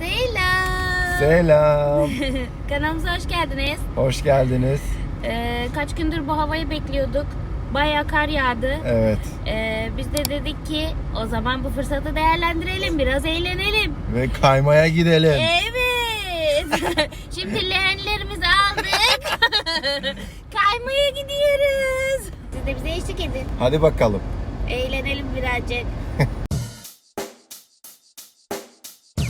Selam. Selam. Kanalımıza hoş geldiniz. Hoş geldiniz. Ee, kaç gündür bu havayı bekliyorduk. Bayağı kar yağdı. Evet. Ee, biz de dedik ki o zaman bu fırsatı değerlendirelim. Biraz eğlenelim. Ve kaymaya gidelim. Evet. Şimdi leğenlerimizi aldık. Kaymaya gidiyoruz. Siz de bize eşlik edin. Hadi bakalım. Eğlenelim birazcık.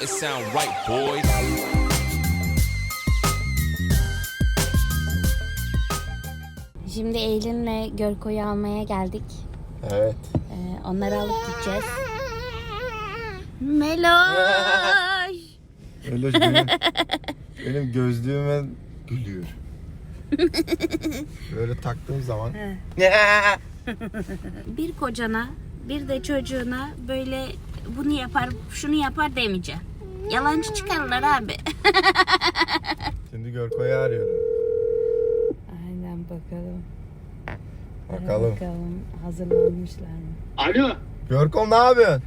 It sound right, boys. Şimdi Eylin'le Görko'yu almaya geldik. Evet. Ee, onları alıp gideceğiz. Meloş. Öyle benim, benim gözlüğüme gülüyor. Böyle taktığım zaman. Bir kocana bir de çocuğuna böyle bunu yapar şunu yapar demeyeceğim. Yalancı çıkarırlar abi. Şimdi Görko'yu arıyorum. Aynen bakalım. Bakalım. Bakalım hazırlanmışlar mı? Alo. Görkom ne yapıyorsun?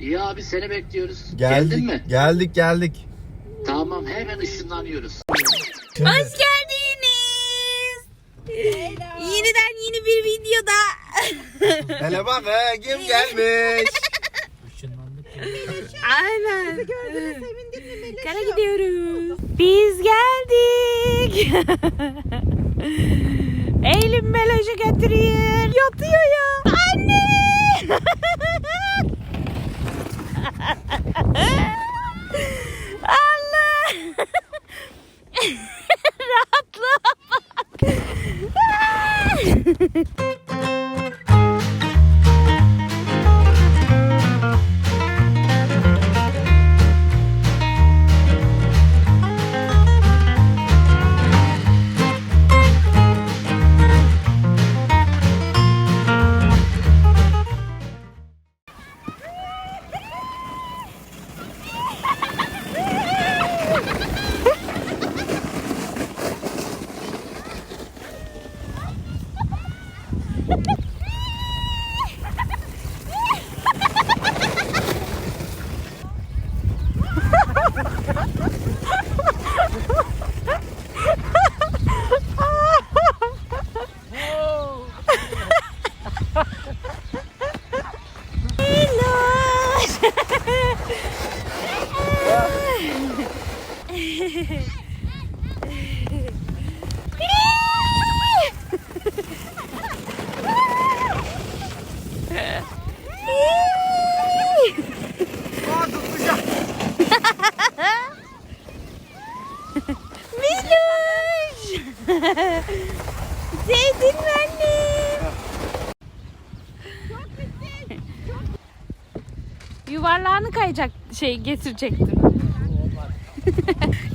İyi abi seni bekliyoruz. Geldik. Geldin mi? Geldik geldik. Tamam hemen ışınlanıyoruz. Şimdi, Hoş hele bak he, kim gelmiş? Aynen. gördüğüne sevindin mi Kara gidiyoruz. Biz geldik. Eylül Meloş'u götürüyor. Yatıyor ya. Anne. Meloş. Sevdin mi annem? Yuvarlağını kayacak şey getirecektim.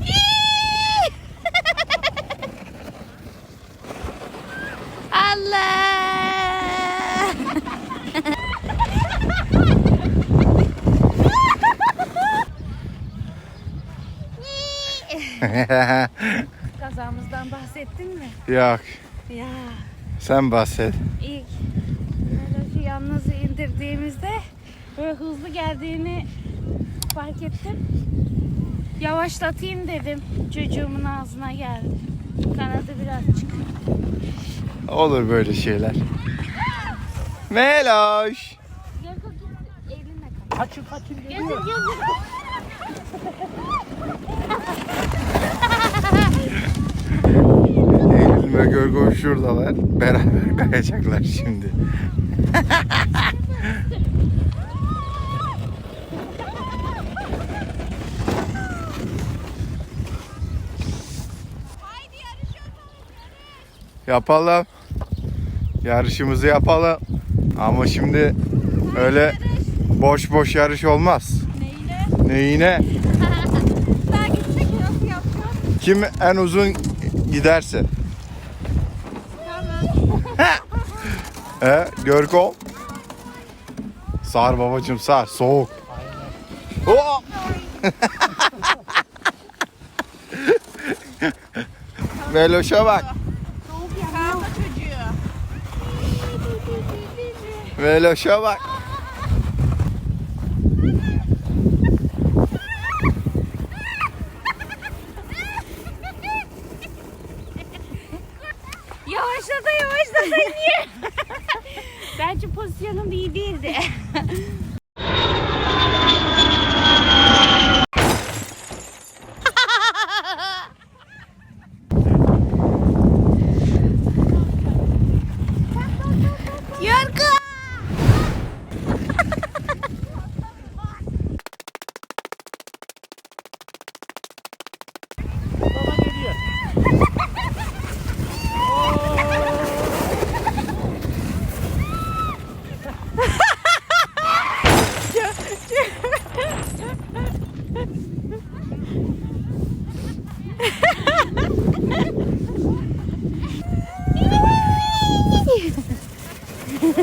Kazamızdan bahsettin mi? Yok. Ya Sen bahset. ilk Meloş'u yalnız indirdiğimizde böyle hızlı geldiğini fark ettim. Yavaşlatayım dedim. Çocuğumun ağzına geldi. Kanadı birazcık. Olur böyle şeyler. Meloş. Kaçın kaçın Gel gel ve Görgün şuradalar. Beraber kayacaklar şimdi. Yapalım. Yarışımızı yapalım. Ama şimdi öyle boş boş yarış olmaz. Neyine? Neyine? Kim en uzun giderse. He, Görkom. Sar babacım sar. Soğuk. Oh! Veloş'a bak. Veloş'a bak. non mi vede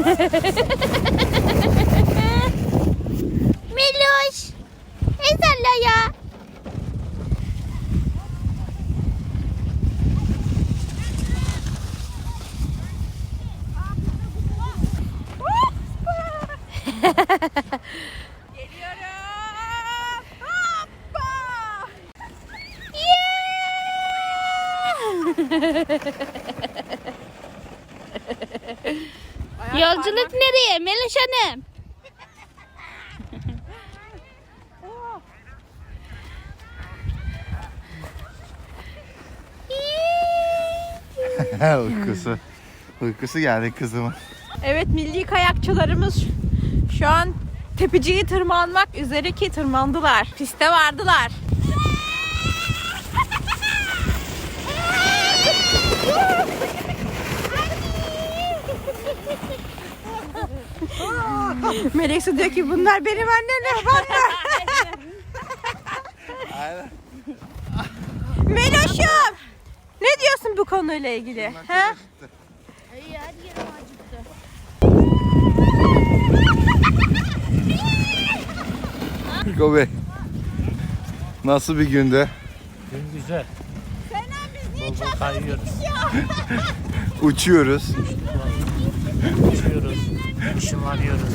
Meloş. Ezalla ya. Geliyorum. Hoppa. Yolculuk nereye Meloş Hanım? Uykusu. Uykusu geldi kızımın. Evet milli kayakçılarımız şu an tepeciyi tırmanmak üzere ki tırmandılar. Piste vardılar. Melek Su diyor ki bunlar benim annemle babamla. Aynen. Meloş'um ne diyorsun bu konuyla ilgili? He? Fiko Bey. Nasıl bir gündü? Gün güzel. Bol bol kayıyoruz, Uçuyoruz. uçuyoruz, ışınlanıyoruz.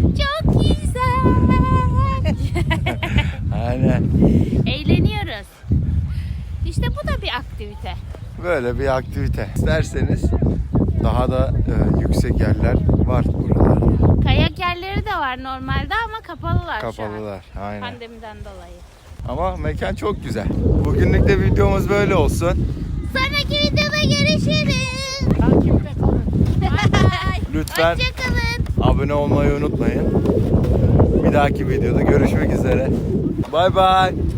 Çok güzel. Aynen. Eğleniyoruz. İşte bu da bir aktivite. Böyle bir aktivite. İsterseniz daha da e, yüksek yerler var buralarda. Kayak yerleri de var normalde ama kapalılar, şu an. Kapalılar. Aynen. Pandemiden dolayı. Ama mekan çok güzel. Bugünlük de videomuz böyle olsun. Sonraki videoda görüşürüz. Lütfen Hoşçakalın. abone olmayı unutmayın. Bir dahaki videoda görüşmek üzere. Bay bay.